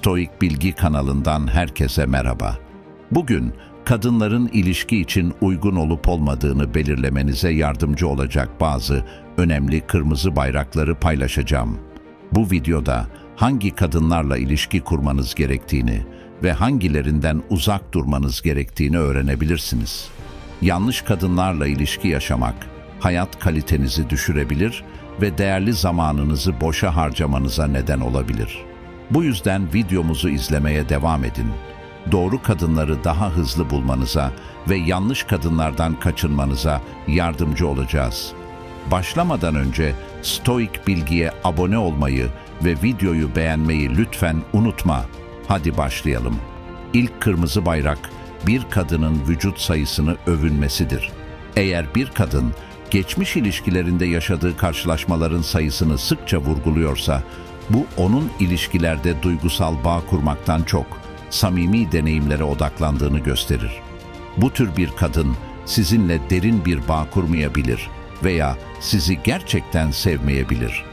Stoik Bilgi kanalından herkese merhaba. Bugün kadınların ilişki için uygun olup olmadığını belirlemenize yardımcı olacak bazı önemli kırmızı bayrakları paylaşacağım. Bu videoda hangi kadınlarla ilişki kurmanız gerektiğini ve hangilerinden uzak durmanız gerektiğini öğrenebilirsiniz. Yanlış kadınlarla ilişki yaşamak hayat kalitenizi düşürebilir ve değerli zamanınızı boşa harcamanıza neden olabilir. Bu yüzden videomuzu izlemeye devam edin. Doğru kadınları daha hızlı bulmanıza ve yanlış kadınlardan kaçınmanıza yardımcı olacağız. Başlamadan önce Stoik Bilgi'ye abone olmayı ve videoyu beğenmeyi lütfen unutma. Hadi başlayalım. İlk kırmızı bayrak bir kadının vücut sayısını övünmesidir. Eğer bir kadın geçmiş ilişkilerinde yaşadığı karşılaşmaların sayısını sıkça vurguluyorsa, bu onun ilişkilerde duygusal bağ kurmaktan çok samimi deneyimlere odaklandığını gösterir. Bu tür bir kadın sizinle derin bir bağ kurmayabilir veya sizi gerçekten sevmeyebilir.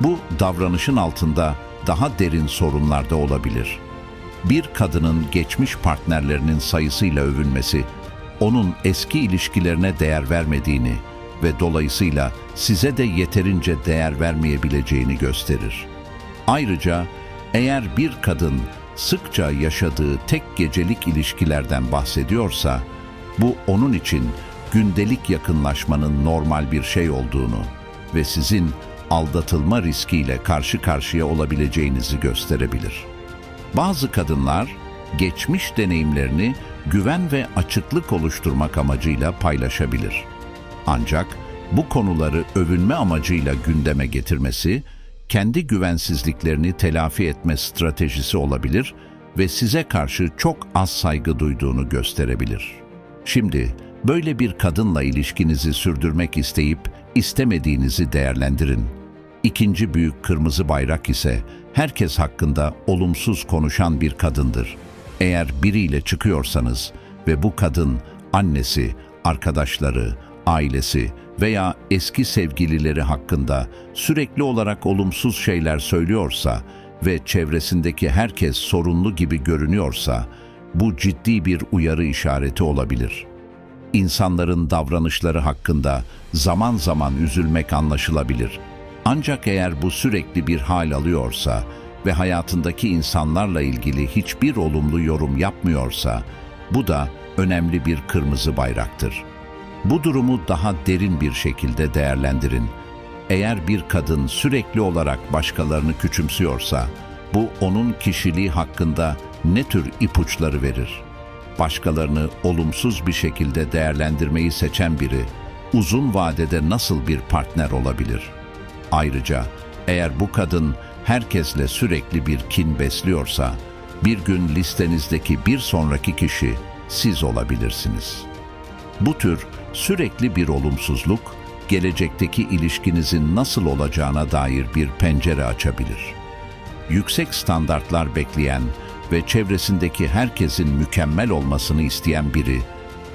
Bu davranışın altında daha derin sorunlar da olabilir. Bir kadının geçmiş partnerlerinin sayısıyla övünmesi, onun eski ilişkilerine değer vermediğini ve dolayısıyla size de yeterince değer vermeyebileceğini gösterir. Ayrıca eğer bir kadın sıkça yaşadığı tek gecelik ilişkilerden bahsediyorsa, bu onun için gündelik yakınlaşmanın normal bir şey olduğunu ve sizin aldatılma riskiyle karşı karşıya olabileceğinizi gösterebilir. Bazı kadınlar geçmiş deneyimlerini güven ve açıklık oluşturmak amacıyla paylaşabilir. Ancak bu konuları övünme amacıyla gündeme getirmesi, kendi güvensizliklerini telafi etme stratejisi olabilir ve size karşı çok az saygı duyduğunu gösterebilir. Şimdi böyle bir kadınla ilişkinizi sürdürmek isteyip istemediğinizi değerlendirin. İkinci büyük kırmızı bayrak ise herkes hakkında olumsuz konuşan bir kadındır. Eğer biriyle çıkıyorsanız ve bu kadın annesi, arkadaşları, ailesi veya eski sevgilileri hakkında sürekli olarak olumsuz şeyler söylüyorsa ve çevresindeki herkes sorunlu gibi görünüyorsa, bu ciddi bir uyarı işareti olabilir. İnsanların davranışları hakkında zaman zaman üzülmek anlaşılabilir. Ancak eğer bu sürekli bir hal alıyorsa ve hayatındaki insanlarla ilgili hiçbir olumlu yorum yapmıyorsa, bu da önemli bir kırmızı bayraktır. Bu durumu daha derin bir şekilde değerlendirin. Eğer bir kadın sürekli olarak başkalarını küçümsüyorsa, bu onun kişiliği hakkında ne tür ipuçları verir? Başkalarını olumsuz bir şekilde değerlendirmeyi seçen biri, uzun vadede nasıl bir partner olabilir? Ayrıca eğer bu kadın herkesle sürekli bir kin besliyorsa, bir gün listenizdeki bir sonraki kişi siz olabilirsiniz. Bu tür sürekli bir olumsuzluk, gelecekteki ilişkinizin nasıl olacağına dair bir pencere açabilir. Yüksek standartlar bekleyen ve çevresindeki herkesin mükemmel olmasını isteyen biri,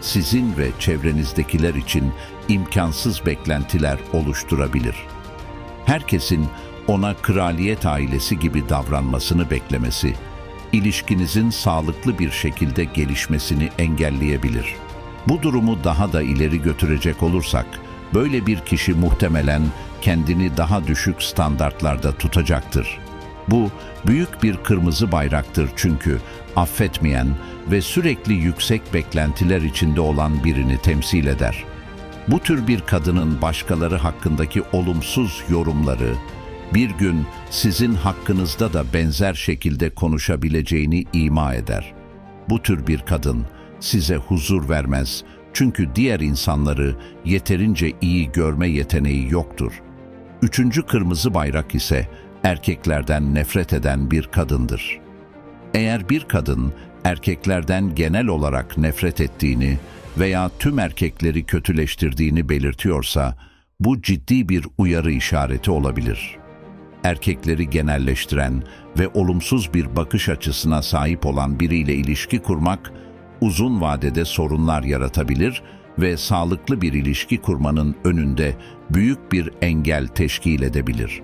sizin ve çevrenizdekiler için imkansız beklentiler oluşturabilir. Herkesin ona kraliyet ailesi gibi davranmasını beklemesi, ilişkinizin sağlıklı bir şekilde gelişmesini engelleyebilir.'' Bu durumu daha da ileri götürecek olursak, böyle bir kişi muhtemelen kendini daha düşük standartlarda tutacaktır. Bu büyük bir kırmızı bayraktır çünkü affetmeyen ve sürekli yüksek beklentiler içinde olan birini temsil eder. Bu tür bir kadının başkaları hakkındaki olumsuz yorumları bir gün sizin hakkınızda da benzer şekilde konuşabileceğini ima eder. Bu tür bir kadın size huzur vermez çünkü diğer insanları yeterince iyi görme yeteneği yoktur. Üçüncü kırmızı bayrak ise erkeklerden nefret eden bir kadındır. Eğer bir kadın erkeklerden genel olarak nefret ettiğini veya tüm erkekleri kötüleştirdiğini belirtiyorsa, bu ciddi bir uyarı işareti olabilir. Erkekleri genelleştiren ve olumsuz bir bakış açısına sahip olan biriyle ilişki kurmak, uzun vadede sorunlar yaratabilir ve sağlıklı bir ilişki kurmanın önünde büyük bir engel teşkil edebilir.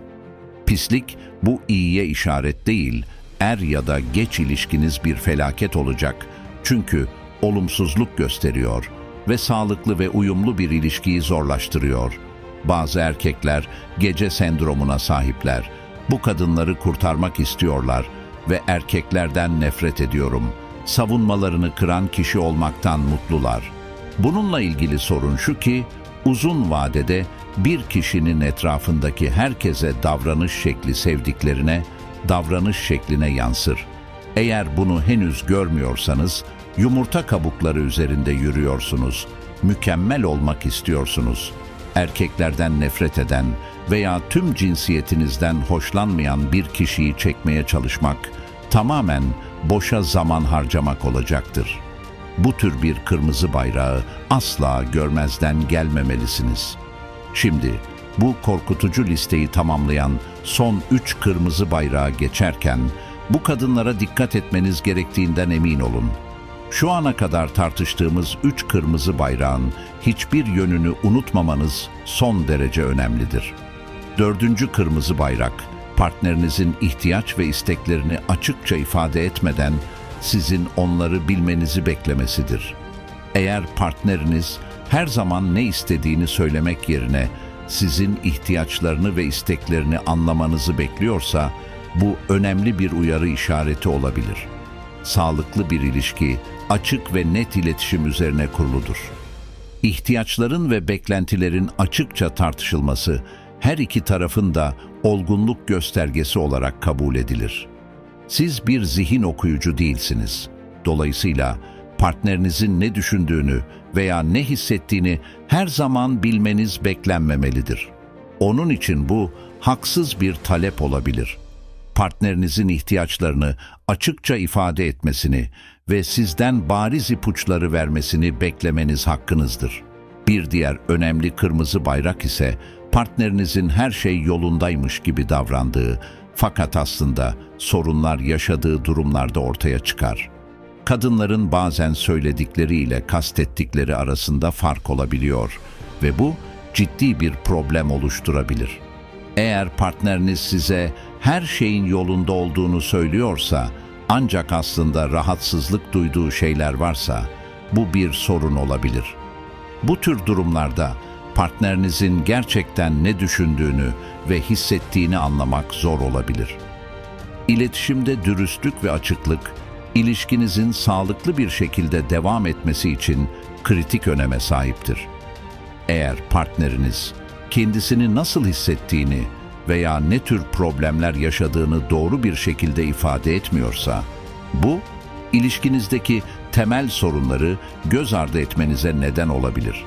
Pislik bu iyiye işaret değil, er ya da geç ilişkiniz bir felaket olacak. Çünkü olumsuzluk gösteriyor ve sağlıklı ve uyumlu bir ilişkiyi zorlaştırıyor. Bazı erkekler gece sendromuna sahipler. Bu kadınları kurtarmak istiyorlar ve erkeklerden nefret ediyorum. Savunmalarını kıran kişi olmaktan mutlular. Bununla ilgili sorun şu ki, uzun vadede bir kişinin etrafındaki herkese davranış şekli sevdiklerine, davranış şekline yansır. Eğer bunu henüz görmüyorsanız, yumurta kabukları üzerinde yürüyorsunuz, mükemmel olmak istiyorsunuz. Erkeklerden nefret eden veya tüm cinsiyetinizden hoşlanmayan bir kişiyi çekmeye çalışmak, tamamen boşa zaman harcamak olacaktır. Bu tür bir kırmızı bayrağı asla görmezden gelmemelisiniz. Şimdi bu korkutucu listeyi tamamlayan son üç kırmızı bayrağı geçerken bu kadınlara dikkat etmeniz gerektiğinden emin olun. Şu ana kadar tartıştığımız üç kırmızı bayrağın hiçbir yönünü unutmamanız son derece önemlidir. Dördüncü kırmızı bayrak, partnerinizin ihtiyaç ve isteklerini açıkça ifade etmeden sizin onları bilmenizi beklemesidir. Eğer partneriniz her zaman ne istediğini söylemek yerine sizin ihtiyaçlarını ve isteklerini anlamanızı bekliyorsa bu önemli bir uyarı işareti olabilir. Sağlıklı bir ilişki açık ve net iletişim üzerine kuruludur. İhtiyaçların ve beklentilerin açıkça tartışılması her iki tarafın da olgunluk göstergesi olarak kabul edilir. Siz bir zihin okuyucu değilsiniz. Dolayısıyla partnerinizin ne düşündüğünü veya ne hissettiğini her zaman bilmeniz beklenmemelidir. Onun için bu haksız bir talep olabilir. Partnerinizin ihtiyaçlarını açıkça ifade etmesini ve sizden bariz ipuçları vermesini beklemeniz hakkınızdır. Bir diğer önemli kırmızı bayrak ise partnerinizin her şey yolundaymış gibi davrandığı fakat aslında sorunlar yaşadığı durumlarda ortaya çıkar. Kadınların bazen söyledikleriyle kastettikleri arasında fark olabiliyor ve bu ciddi bir problem oluşturabilir. Eğer partneriniz size her şeyin yolunda olduğunu söylüyorsa, ancak aslında rahatsızlık duyduğu şeyler varsa, bu bir sorun olabilir. Bu tür durumlarda partnerinizin gerçekten ne düşündüğünü ve hissettiğini anlamak zor olabilir. İletişimde dürüstlük ve açıklık, ilişkinizin sağlıklı bir şekilde devam etmesi için kritik öneme sahiptir. Eğer partneriniz kendisini nasıl hissettiğini veya ne tür problemler yaşadığını doğru bir şekilde ifade etmiyorsa, bu ilişkinizdeki temel sorunları göz ardı etmenize neden olabilir.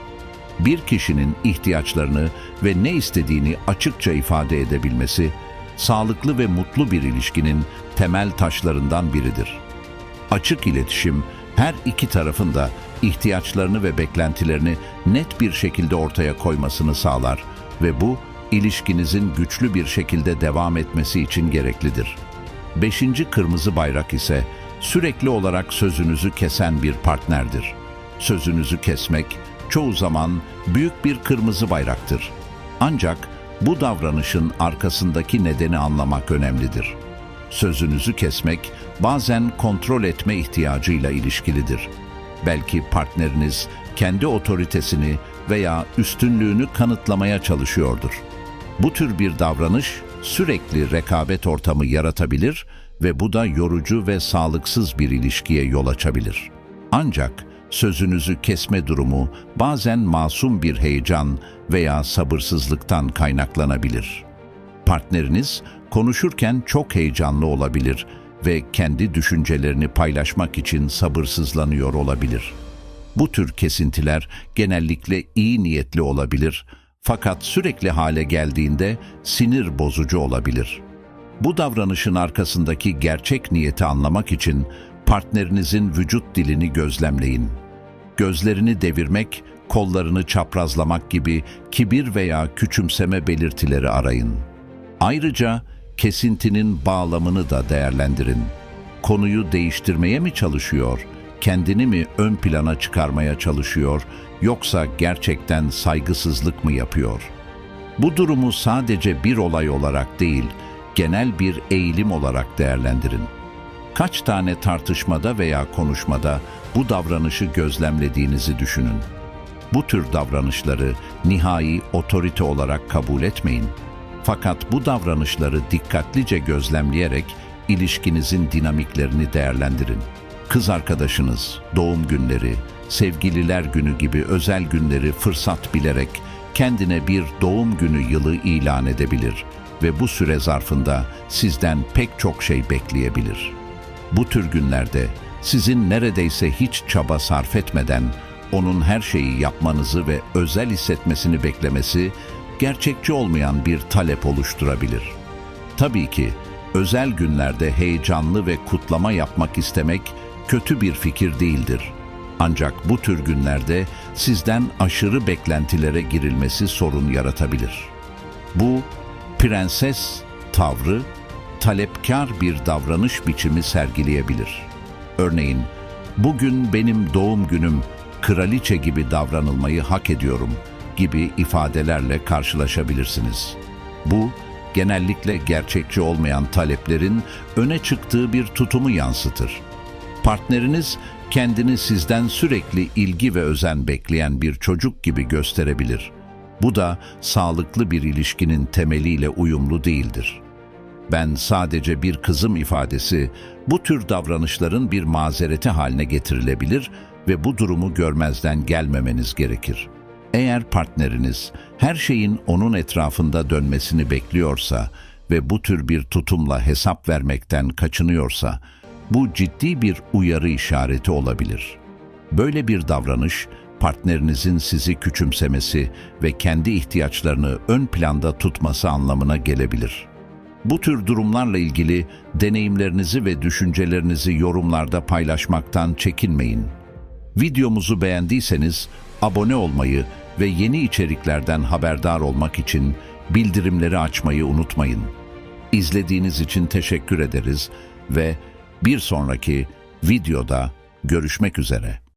Bir kişinin ihtiyaçlarını ve ne istediğini açıkça ifade edebilmesi, sağlıklı ve mutlu bir ilişkinin temel taşlarından biridir. Açık iletişim her iki tarafın da ihtiyaçlarını ve beklentilerini net bir şekilde ortaya koymasını sağlar ve bu ilişkinizin güçlü bir şekilde devam etmesi için gereklidir. Beşinci kırmızı bayrak ise sürekli olarak sözünüzü kesen bir partnerdir. Sözünüzü kesmek çoğu zaman büyük bir kırmızı bayraktır. Ancak bu davranışın arkasındaki nedeni anlamak önemlidir. Sözünüzü kesmek bazen kontrol etme ihtiyacıyla ilişkilidir. Belki partneriniz kendi otoritesini veya üstünlüğünü kanıtlamaya çalışıyordur. Bu tür bir davranış sürekli rekabet ortamı yaratabilir ve bu da yorucu ve sağlıksız bir ilişkiye yol açabilir. Ancak sözünüzü kesme durumu bazen masum bir heyecan veya sabırsızlıktan kaynaklanabilir. Partneriniz konuşurken çok heyecanlı olabilir ve kendi düşüncelerini paylaşmak için sabırsızlanıyor olabilir. Bu tür kesintiler genellikle iyi niyetli olabilir fakat sürekli hale geldiğinde sinir bozucu olabilir. Bu davranışın arkasındaki gerçek niyeti anlamak için partnerinizin vücut dilini gözlemleyin. Gözlerini devirmek, kollarını çaprazlamak gibi kibir veya küçümseme belirtileri arayın. Ayrıca kesintinin bağlamını da değerlendirin. Konuyu değiştirmeye mi çalışıyor, kendini mi ön plana çıkarmaya çalışıyor yoksa gerçekten saygısızlık mı yapıyor? Bu durumu sadece bir olay olarak değil, genel bir eğilim olarak değerlendirin. Kaç tane tartışmada veya konuşmada bu davranışı gözlemlediğinizi düşünün. Bu tür davranışları nihai otorite olarak kabul etmeyin. Fakat bu davranışları dikkatlice gözlemleyerek ilişkinizin dinamiklerini değerlendirin. Kız arkadaşınız, doğum günleri, sevgililer günü gibi özel günleri fırsat bilerek kendine bir doğum günü yılı ilan edebilir ve bu süre zarfında sizden pek çok şey bekleyebilir. Bu tür günlerde sizin neredeyse hiç çaba sarf etmeden onun her şeyi yapmanızı ve özel hissetmesini beklemesi gerçekçi olmayan bir talep oluşturabilir. Tabii ki özel günlerde heyecanlı ve kutlama yapmak istemek kötü bir fikir değildir. Ancak bu tür günlerde sizden aşırı beklentilere girilmesi sorun yaratabilir. Bu prenses tavrı talepkar bir davranış biçimi sergileyebilir. Örneğin, bugün benim doğum günüm kraliçe gibi davranılmayı hak ediyorum gibi ifadelerle karşılaşabilirsiniz. Bu, genellikle gerçekçi olmayan taleplerin öne çıktığı bir tutumu yansıtır. Partneriniz kendini sizden sürekli ilgi ve özen bekleyen bir çocuk gibi gösterebilir. Bu da sağlıklı bir ilişkinin temeliyle uyumlu değildir. Ben sadece bir kızım ifadesi bu tür davranışların bir mazereti haline getirilebilir ve bu durumu görmezden gelmemeniz gerekir. Eğer partneriniz her şeyin onun etrafında dönmesini bekliyorsa ve bu tür bir tutumla hesap vermekten kaçınıyorsa, bu ciddi bir uyarı işareti olabilir. Böyle bir davranış, partnerinizin sizi küçümsemesi ve kendi ihtiyaçlarını ön planda tutması anlamına gelebilir. Bu tür durumlarla ilgili deneyimlerinizi ve düşüncelerinizi yorumlarda paylaşmaktan çekinmeyin. Videomuzu beğendiyseniz abone olmayı ve yeni içeriklerden haberdar olmak için bildirimleri açmayı unutmayın. İzlediğiniz için teşekkür ederiz ve bir sonraki videoda görüşmek üzere.